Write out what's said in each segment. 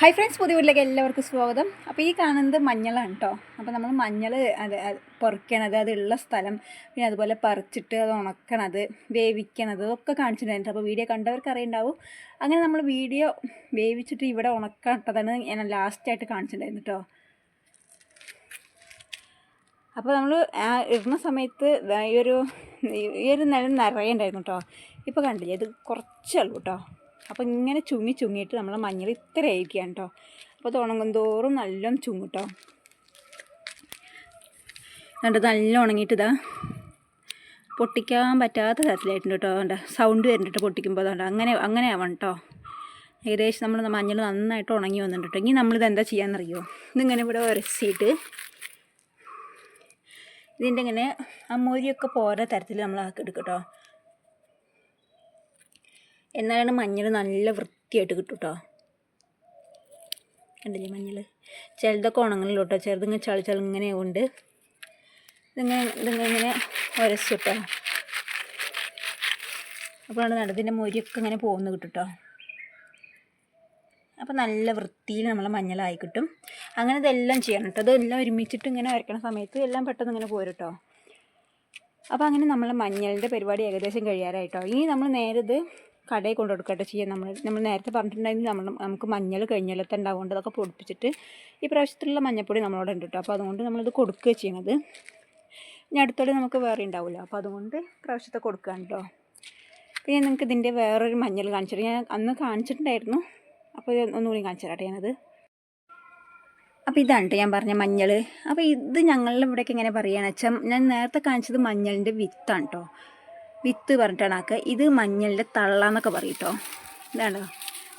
Hi friends പുതിയ വീട്ടിലേക്ക് എല്ലാവർക്കും സ്വാഗതം. അപ്പോൾ ഈ കാണുന്നത് മഞ്ഞളാണ് കേട്ടോ അപ്പോൾ നമ്മൾ മഞ്ഞൾ അത് പൊറിക്കണത് അതുള്ള സ്ഥലം പിന്നെ അതുപോലെ പറിച്ചിട്ട് അത് ഉണക്കണത് വേവിക്കണത് ഒക്കെ കാണിച്ചിട്ടുണ്ടായിരുന്നു. അപ്പോൾ വീഡിയോ കണ്ടവർക്ക് അറിയുണ്ടാവും. അങ്ങനെ നമ്മൾ വീഡിയോ വേവിച്ചിട്ട് ഇവിടെ ഉണക്കട്ടതാണ് ഞാൻ ലാസ്റ്റായിട്ട് കാണിച്ചിട്ടുണ്ടായിരുന്നു കേട്ടോ അപ്പോൾ നമ്മൾ ആ ഇടുന്ന സമയത്ത് ഈ ഒരു ഈ ഒരു നിലം നിറയുണ്ടായിരുന്നു കേട്ടോ ഇപ്പോൾ കണ്ടില്ലേ? ഇത് കുറച്ചേ ഉള്ളൂ കേട്ടോ അപ്പോൾ ഇങ്ങനെ ചുങ്ങി ചുങ്ങിയിട്ട് നമ്മൾ മഞ്ഞൾ ഇത്ര ആയിരിക്കുകയാണ് കേട്ടോ അപ്പോൾ അത് ഉണങ്ങും തോറും നല്ല ചുങ്ങും കേട്ടോ കണ്ടത് നല്ല ഉണങ്ങിയിട്ട് ഇതാ പൊട്ടിക്കാൻ പറ്റാത്ത തരത്തിലായിട്ടുണ്ട് കേട്ടോ കണ്ട സൗണ്ട് വരുന്നുണ്ട് പൊട്ടിക്കുമ്പോൾ അതുകൊണ്ട് അങ്ങനെ അങ്ങനെ ആവണം കേട്ടോ ഏകദേശം നമ്മൾ മഞ്ഞൾ നന്നായിട്ട് ഉണങ്ങി വന്നിട്ടുണ്ട് ഇനി നമ്മളിത് എന്താ ചെയ്യാമെന്നറിയോ ഇതിങ്ങനെ ഇവിടെ ഉരച്ചിട്ട് ഇതിന്റെ ഇങ്ങനെ ആ മൊരിയൊക്കെ പോരാ തരത്തിൽ നമ്മൾ ആക്കി എടുക്കും കേട്ടോ എന്നാലാണ് മഞ്ഞൾ നല്ല വൃത്തിയായിട്ട് കിട്ടും കേട്ടോ കണ്ടില്ലേ മഞ്ഞൾ? ചിലതൊക്കെ ഉണങ്ങണല്ലോ കേട്ടോ ചെറുതിങ്ങനെ ചളി ഇങ്ങനെ ഉണ്ട് ഇതിങ്ങനെ ഇതിങ്ങനെ ഇങ്ങനെ ഉരച്ചു കേട്ടോ അപ്പോഴാണ് നടത്തിന്റെ മൊരിയൊക്കെ ഇങ്ങനെ പോകുന്നു കിട്ടും കേട്ടോ അപ്പോൾ നല്ല വൃത്തിയിൽ നമ്മൾ മഞ്ഞളായി കിട്ടും. അങ്ങനെ ഇതെല്ലാം ചെയ്യണം കേട്ടോ അതെല്ലാം ഒരുമിച്ചിട്ട് ഇങ്ങനെ വരയ്ക്കണ സമയത്ത് എല്ലാം പെട്ടെന്ന് ഇങ്ങനെ പോരും കേട്ടോ അപ്പോൾ അങ്ങനെ നമ്മൾ മഞ്ഞളിന്റെ പരിപാടി ഏകദേശം കഴിയാറായിട്ടോ ഇനി നമ്മൾ നേരെ ഇത് കടയിൽ കൊണ്ടു കൊടുക്കട്ടെ ചെയ്യാം നമ്മൾ നമ്മൾ നേരത്തെ പറഞ്ഞിട്ടുണ്ടായിരുന്നു നമ്മൾ നമുക്ക് മഞ്ഞൾ കഴിഞ്ഞിലത്തെ ഉണ്ടാവുകൊണ്ട് അതൊക്കെ പൊടിപ്പിച്ചിട്ട് ഈ പ്രാവശ്യത്തിലുള്ള മഞ്ഞപ്പൊടി നമ്മളോട് ഉണ്ട് കേട്ടോ. അപ്പോൾ അതുകൊണ്ട് നമ്മളിത് കൊടുക്കുക ചെയ്യണത് ഇനി അടുത്തോടെ നമുക്ക് വേറെ ഉണ്ടാവില്ല. അപ്പോൾ അതുകൊണ്ട് പ്രാവശ്യത്തെ കൊടുക്കുകയാണ് കേട്ടോ. പിന്നെ നിങ്ങൾക്ക് ഇതിന്റെ വേറൊരു മഞ്ഞൾ കാണിച്ചിട്ട് ഞാൻ അന്ന് കാണിച്ചിട്ടുണ്ടായിരുന്നു. അപ്പോൾ ഒന്നുകൂടി കാണിച്ചു തരാട്ടെ ഞാനത്. അപ്പോൾ ഇതാണ് കേട്ടോ ഞാൻ പറഞ്ഞ മഞ്ഞൾ. അപ്പോൾ ഇത് ഞങ്ങളുടെ ഇവിടെയൊക്കെ എങ്ങനെ പറയുകയാണെന്ന് വെച്ചാൽ ഞാൻ നേരത്തെ കാണിച്ചത് മഞ്ഞളിന്റെ വിത്താണ് കേട്ടോ. വിത്ത് പറഞ്ഞിട്ടാണ് ആക്കുക. ഇത് മഞ്ഞളിന്റെ തള്ള എന്നൊക്കെ പറയും കേട്ടോ ഇതാണ്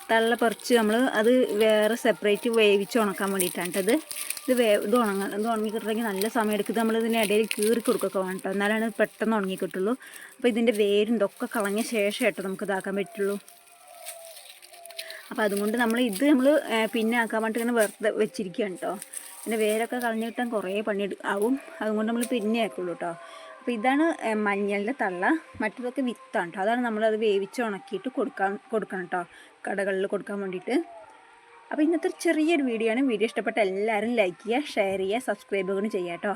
തള്ള പറിച്ച് നമ്മൾ അത് വേറെ സെപ്പറേറ്റ് വേവിച്ച് ഉണക്കാൻ വേണ്ടിയിട്ടാണ് ട്ടോ ഇത്. ഇത് വേ ഇത് ഉണങ്ങ ഇത് ഉണങ്ങി കിട്ടണമെങ്കിൽ നല്ല സമയം എടുക്കും. നമ്മൾ ഇതിന്റെ ഇടയിൽ കീറി കൊടുക്കുകയൊക്കെ വേണം കേട്ടോ എന്നാലാണ് പെട്ടെന്ന് ഉണങ്ങി കിട്ടുള്ളൂ. അപ്പോൾ ഇതിന്റെ വേരും ഇതൊക്കെ കളഞ്ഞ ശേഷം കേട്ടോ നമുക്ക് ഇതാക്കാൻ പറ്റുള്ളൂ. അപ്പോൾ അതുകൊണ്ട് നമ്മൾ ഇത് നമ്മൾ പിന്നെ ആക്കാൻ വേണ്ടിയിട്ട് ഇങ്ങനെ വെറുതെ വെച്ചിരിക്കുകയാണ് കേട്ടോ പിന്നെ വേരൊക്കെ കളഞ്ഞു കിട്ടാൻ കുറേ പണി ആവും. അതുകൊണ്ട് നമ്മൾ പിന്നെ ആക്കുള്ളൂ കേട്ടോ അപ്പോൾ ഇതാണ് മഞ്ഞളിന്റെ തള്ള. മറ്റതൊക്കെ വിത്താണ് കേട്ടോ അതാണ് നമ്മളത് വേവിച്ച് ഉണക്കിയിട്ട് കൊടുക്കാൻ കൊടുക്കണം കേട്ടോ കടകളിൽ കൊടുക്കാൻ വേണ്ടിയിട്ട്. അപ്പോൾ ഇന്നത്തെ ചെറിയൊരു വീഡിയോ ആണ്. വീഡിയോ ഇഷ്ടപ്പെട്ട എല്ലാവരും ലൈക്ക് ചെയ്യുക ഷെയർ ചെയ്യുക സബ്സ്ക്രൈബ് കൂടി ചെയ്യുക കേട്ടോ